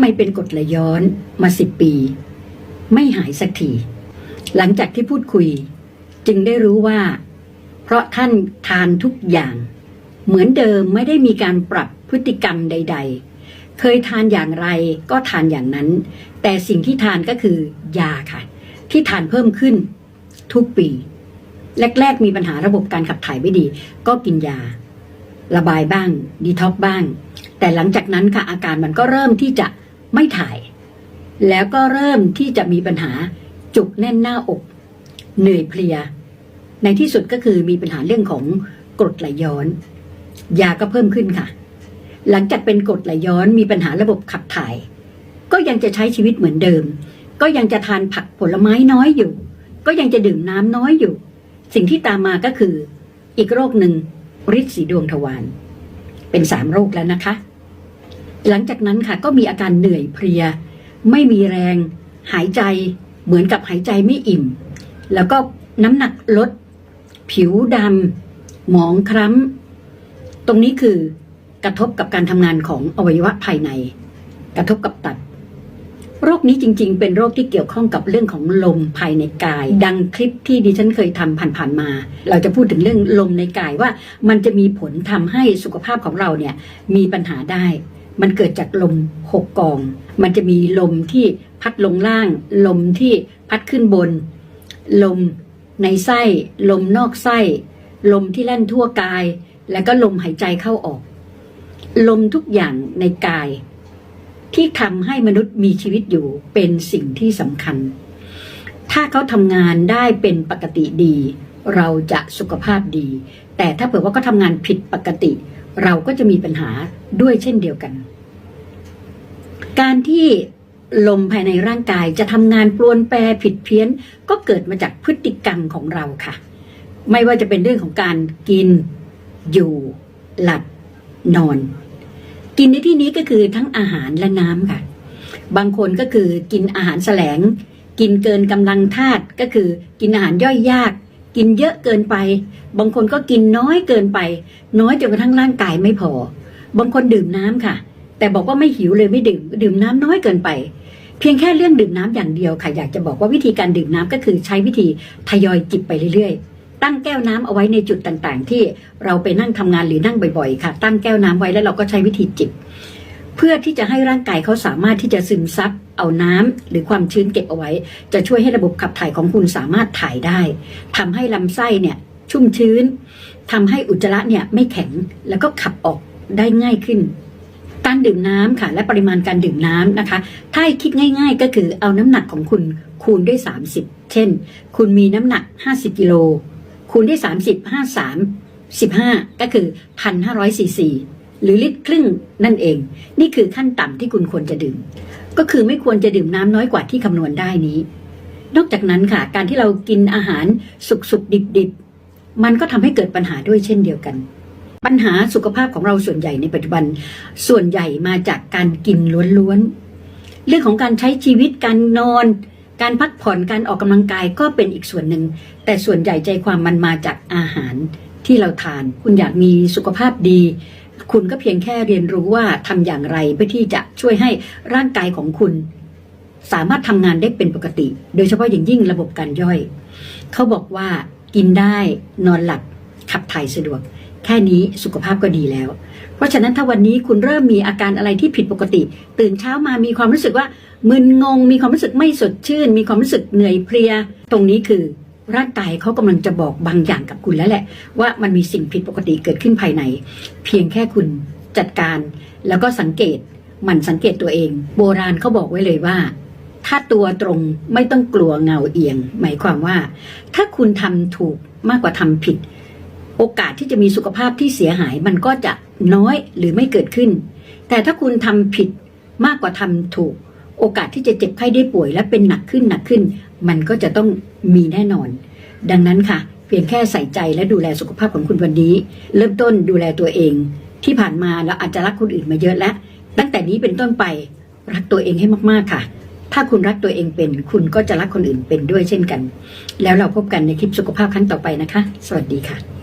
ไมเป็นกรดไหลย้อนมาสิบปี ไม่หายสักที หลังจากที่พูดคุย จึงได้รู้ว่า เพราะท่านทานทุกอย่าง เหมือนเดิมไม่ได้มีการปรับพฤติกรรมใด ๆ เคยทานอย่างไรก็ทานอย่างนั้น แต่สิ่งที่ทานก็คือยาค่ะ ที่ทานเพิ่มขึ้นทุกปี แรก ๆ มีปัญหาระบบการขับถ่ายไม่ดี ก็กินยา ระบายบ้าง ดีท็อกบ้าง แต่หลังจากนั้นค่ะอาการมันก็เริ่มที่จะ ไม่ถ่าย แล้วก็เริ่มที่จะมีปัญหาจุกแน่นหน้าอก เหนื่อยเพลีย ในที่สุดก็คือมีปัญหาเรื่องของกรดไหลย้อน ยาก็เพิ่มขึ้นค่ะ หลังจากเป็นกรดไหลย้อนมีปัญหาระบบขับถ่าย ก็ยังจะใช้ชีวิตเหมือนเดิม ก็ยังจะทานผักผลไม้น้อยอยู่ ก็ยังจะดื่มน้ำน้อยอยู่ สิ่งที่ตามมาก็คือ อีกโรคหนึ่งฤทธิ์สีดวงทวารเป็นสามโรคแล้วนะคะ หลังจากนั้นค่ะก็มีอาการเหนื่อยเพลีย ไม่มีแรง หายใจเหมือนกับหายใจไม่อิ่ม แล้วก็น้ำหนักลด ผิวดำหมองคล้ำ ตรงนี้คือกระทบกับการทำงานของอวัยวะภายใน กระทบกับตับโรคนี้จริง ๆ เป็นโรคที่เกี่ยวข้องกับเรื่องของลมภายในกาย ดังคลิปที่ดิฉันเคยทำผ่านๆมา เราจะพูดถึงเรื่องลมในกายว่ามันจะมีผลทำให้สุขภาพของเราเนี่ยมีปัญหาได้ มันเกิดจากลมหกกอง มันจะมีลมที่พัดลงล่าง ลมที่พัดขึ้นบน ลมในไส้ ลมนอกไส้ ลมที่แล่นทั่วกาย แล้วก็ลมหายใจเข้าออก ลมทุกอย่างในกาย ที่ทำให้มนุษย์มีชีวิตอยู่เป็นสิ่งที่สำคัญ ถ้าเขาทำงานได้เป็นปกติดี เราจะสุขภาพดี แต่ถ้าเผื่อว่าเขาทำงานผิดปกติ เราก็จะมีปัญหาด้วยเช่นเดียวกัน การที่ลมภายในร่างกายจะทำงานปลวนแปรผิดเพี้ยน ก็เกิดมาจากพฤติกรรมของเราค่ะ ไม่ว่าจะเป็นเรื่องของการกิน อยู่หลับนอน กินในที่นี้ก็คือทั้งอาหารและน้ำค่ะ บางคนก็คือกินอาหารแสลง กินเกินกำลังธาตุก็คือกินอาหารย่อยยาก กินเยอะเกินไป บางคนก็กินน้อยเกินไป น้อยจนกระทั่งร่างกายไม่พอ บางคนดื่มน้ำค่ะ แต่บอกว่าไม่หิวเลยไม่ดื่ม ดื่มน้ำน้อยเกินไป เพียงแค่เรื่องดื่มน้ำอย่างเดียวค่ะ อยากจะบอกว่าวิธีการดื่มน้ำก็คือใช้วิธีทยอยจิบไปเรื่อยๆ ตั้งแก้วน้ำเอาไว้ในจุดต่างๆ ที่เราไปนั่งทำงานหรือนั่งบ่อยๆ ค่ะ ตั้งแก้วน้ำไว้แล้วเราก็ใช้วิธีจิบ เพื่อที่จะให้ร่างกายเขาสามารถที่จะซึมซับเอาน้ำหรือความชื้นเก็บเอาไว้ จะช่วยให้ระบบขับถ่ายของคุณสามารถถ่ายได้ทำให้ลำไส้เนี่ยชุ่มชื้นทำให้อุจจาระเนี่ยไม่แข็งแล้วก็ขับออกได้ง่ายขึ้น การดื่มน้ำค่ะ และปริมาณการดื่มน้ำนะคะ ถ้าคิดง่ายๆ ก็คือเอาน้ำหนักของคุณคูณด้วย 30 เช่น คุณมีน้ำหนัก 50กิโลคูณด้วย 30 53 15 ก็คือ 1,500ซีซี หรือลิตรครึ่งนั่นเอง นี่คือขั้นต่ำที่คุณควรจะดื่ม ก็คือไม่ควรจะดื่มน้ำน้อยกว่าที่คำนวณได้นี้ นอกจากนั้นค่ะ การที่เรากินอาหารสุกสุกดิบดิบๆ มันก็ทำให้เกิดปัญหาด้วยเช่นเดียวกัน ปัญหาสุขภาพของเราส่วนใหญ่ในปัจจุบัน ส่วนใหญ่มาจากการกินล้วนๆ เรื่องของการใช้ชีวิตการนอน การพักผ่อนการออกกำลังกายก็เป็นอีกส่วนหนึ่ง แต่ส่วนใหญ่ใจความมันมาจากอาหารที่เราทาน คุณอยากมีสุขภาพดี คุณก็เพียงแค่เรียนรู้ว่าทำอย่างไรเพื่อที่จะช่วยให้ร่างกายของคุณ สามารถทำงานได้เป็นปกติ โดยเฉพาะอย่างยิ่งระบบการย่อย เขาบอกว่ากินได้นอนหลับขับถ่ายสะดวก แค่นี้สุขภาพก็ดีแล้ว เพราะฉะนั้นถ้าวันนี้คุณเริ่มมีอาการอะไรที่ผิดปกติ ตื่นเช้ามามีความรู้สึกว่ามึนงง มีความรู้สึกไม่สดชื่น มีความรู้สึกเหนื่อยเพลีย ตรงนี้คือ ร่างกายเขากำลังจะบอกบางอย่างกับคุณแล้วแหละ ว่ามันมีสิ่งผิดปกติเกิดขึ้นภายใน เพียงแค่คุณจัดการ แล้วก็สังเกตมันสังเกตตัวเอง โบราณเขาบอกไว้เลยว่า ถ้าตัวตรงไม่ต้องกลัวเงาเอียง หมายความว่า ถ้าคุณทำถูกมากกว่าทำผิด โอกาสที่จะมีสุขภาพที่เสียหายมันก็จะน้อยหรือไม่เกิดขึ้น แต่ถ้าคุณทำผิดมากกว่าทำถูก โอกาสที่จะเจ็บไข้ได้ป่วยและเป็นหนักขึ้นหนักขึ้น มันก็จะต้องมีแน่นอน ดังนั้นค่ะ เพียงแค่ใส่ใจและดูแลสุขภาพของคุณวันนี้ เริ่มต้นดูแลตัวเอง ที่ผ่านมาเราอาจจะรักคนอื่นมาเยอะแล้ว ตั้งแต่นี้เป็นต้นไปรักตัวเองให้มากๆค่ะ ถ้าคุณรักตัวเองเป็น คุณก็จะรักคนอื่นเป็นด้วยเช่นกัน แล้วเราพบกันในคลิปสุขภาพครั้งต่อไปนะคะ สวัสดีค่ะ